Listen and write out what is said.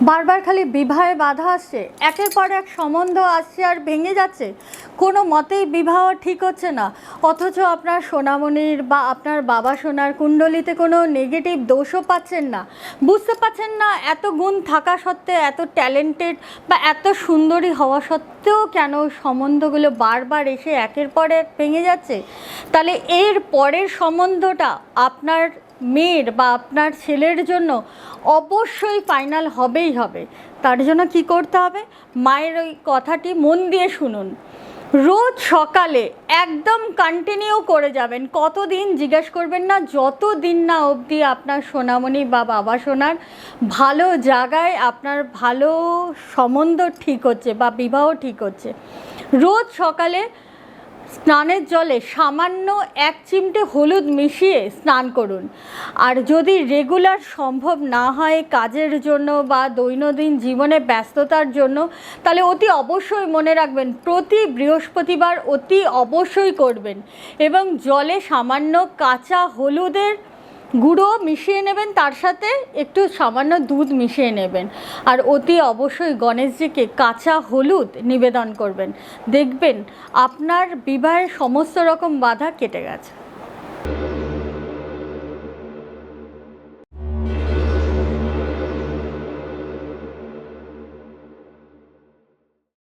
বারবার খালি বিবাহে বাধা আসছে একের পর এক সম্বন্ধ আসছে আর ভেঙে যাচ্ছে। কোনো মতেই বিবাহ ঠিক হচ্ছে না। অথচ আপনার সোনামণির বা আপনার বাবা সোনার কুণ্ডলিতে কোনো নেগেটিভ দোষও পাচ্ছেন না। বুঝতে পারছেন না এত গুণ থাকা সত্ত্বেও, এত ট্যালেন্টেড বা এত সুন্দরী হওয়া সত্ত্বেও কেন সম্বন্ধগুলো বারবার এসে একের পর এক ভেঙে যাচ্ছে? তাহলে এর পরের সম্বন্ধটা আপনার মেয়ের বা আপনার ছেলের জন্য অবশ্যই ফাইনাল হবেই হবে। তার জন্য কি করতে হবে? মায়ের ওই কথাটি মন দিয়ে শুনুন। রোজ সকালে একদম কন্টিনিউ করে যাবেন। কতদিন জিজ্ঞেস করবেন না যত দিন না অবধি আপনার সোনামণি বা বাবা সোনার ভালো জায়গায় আপনার ভালো সম্বন্ধ ঠিক হচ্ছে বা বিবাহ ঠিক হচ্ছে। রোজ সকালে স্নানের জলে সামান্য এক চিমটে হলুদ মিশিয়ে স্নান করুন। আর যদি রেগুলার সম্ভব না হয় কাজের জন্য বা দৈনন্দিন জীবনে ব্যস্ততার জন্য, তাহলে অতি অবশ্যই মনে রাখবেন প্রতি বৃহস্পতিবার অতি অবশ্যই করবেন। এবং জলে সামান্য কাঁচা হলুদের গুঁড়ো মিশিয়ে নেবেন, তার সাথে একটু সামান্য দুধ মিশিয়ে নেবেন। আর অতি অবশ্যই গণেশজিকে কাঁচা হলুদ নিবেদন করবেন। দেখবেন আপনার বিবাহের সমস্ত রকম বাধা কেটে গেছে।